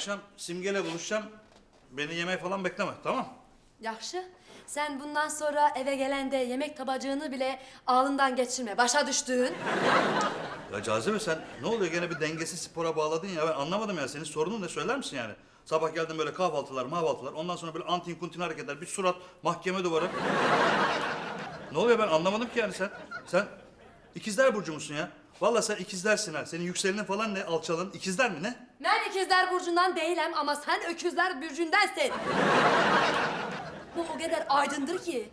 akşam Simge'yle buluşacağım. Beni yemeğe falan bekleme tamam Yaxşı. Sen bundan sonra eve gelende yemek tabacığını bile ağlından geçirme. Başa düştüğün. Ya Cazibe sen ne oluyor gene bir dengesiz spora bağladın ya ben anlamadım ya senin sorunun ne söyler misin yani? Sabah geldim böyle kahvaltılar mahvaltılar ondan sonra böyle antin kuntin hareketler bir surat mahkeme duvarı. ne oluyor ben anlamadım ki yani sen. Sen ikizler burcu musun ya? Vallahi sen ikizlersin ha. Senin yükselenin falan ne alçalın ikizler mi ne? Ben ikizler burcundan değilim ama sen öküzler burcundansan. Bu o kadar aydındır ki.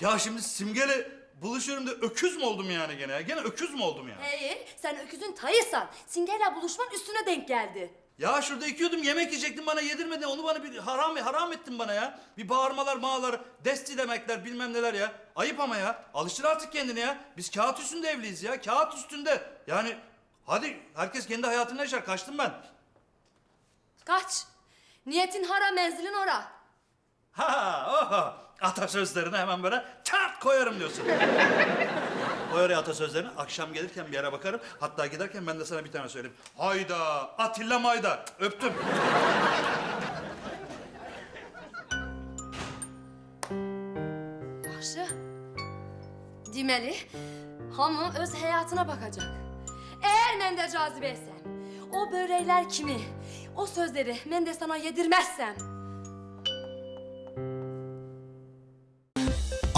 Ya şimdi Simge'yle buluşuyorum da öküz mü oldum yani gene? Gene öküz mü oldum ya? Hey, sen öküzün tayısan. Simge'yle buluşman üstüne denk geldi. Ya şurada ikiyordum yemek yiyecektin bana yedirmedin onu bana bir haram haram ettin bana ya. Bir bağırmalar mağalar desti demekler bilmem neler ya. Ayıp ama ya alıştır artık kendini ya. Biz kağıt üstünde evliyiz ya kağıt üstünde. Yani hadi herkes kendi hayatını yaşar kaçtım ben. Kaç. Niyetin hara menzilin ora. Ha oha atasözlerini hemen böyle çat koyarım diyorsun. Oraya atasözlerini akşam gelirken bir yere bakarım. Hatta giderken ben de sana bir tane söyleyeyim. Hayda Atilla Mayda öptüm. Yaxşı. Deməli, hamı öz həyatına baxacaq. Əgər mən də cazibəysəm, o börəklər kimi, o sözləri mən də sana yedirməzsəm,